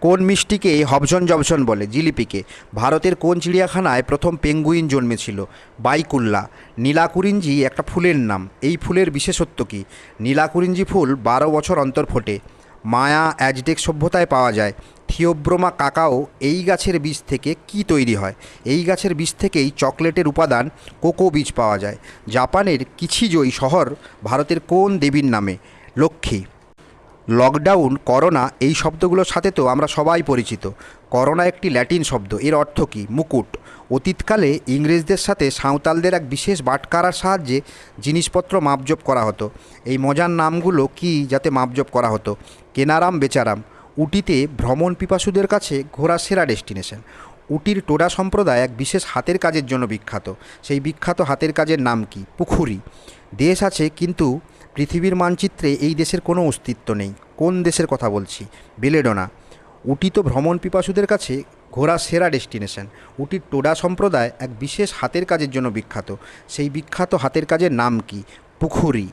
কোন মিষ্টিকে হবসন জবসন বলে? জিলিপিকে। ভারতের কোন চিড়িয়াখানায় প্রথম পেঙ্গুইন জন্মেছিল? বাইকুল্লা। নীলাকুরিঞ্জি একটা ফুলের নাম। এই ফুলের বিশেষত্ব কী? নীলাকুরিঞ্জি ফুল বারো বছর অন্তর ফোটে। মায়া অ্যাজটেক সভ্যতায় পাওয়া যায়। থিওব্রোমা কাকাও এই গাছের বীজ থেকে কি তৈরি হয়? এই গাছের বীজ থেকেই চকলেটের উপাদান কোকো বীজ পাওয়া যায়। জাপানের কিছিজোই শহর ভারতের কোন দেবীর নামে? লক্ষ্মী। লকডাউন করোনা এই শব্দগুলোর সাথে তো আমরা সবাই পরিচিত। করোনা একটি ল্যাটিন শব্দ, এর অর্থ কী? মুকুট। অতীতকালে ইংরেজদের সাথে সাঁওতালদের এক বিশেষ বাটকারার সাহায্যে জিনিসপত্র মাপজোপ করা হতো। এই মজার নামগুলো কি যাতে মাপজোপ করা হতো? কেনারাম বেচারাম। উটিতে ভ্রমণ পিপাসুদের কাছে ঘোরা সেরা ডেস্টিনেশন। উটির টোডা সম্প্রদায় এক বিশেষ হাতের কাজের জন্য বিখ্যাত। সেই বিখ্যাত হাতের কাজের নাম কি? পুখুরি। দেশ আছে কিন্তু পৃথিবীর মানচিত্রে এই দেশের কোনো অস্তিত্ব নেই। কোন দেশের কথা বলছি? বেলেডোনা। উটি তো ভ্রমণ পিপাসুদের কাছে ঘোরা সেরা ডেস্টিনেশন। উটির টোডা সম্প্রদায় এক বিশেষ হাতের কাজের জন্য বিখ্যাত। সেই বিখ্যাত হাতের কাজের নাম কি? পুখুরি।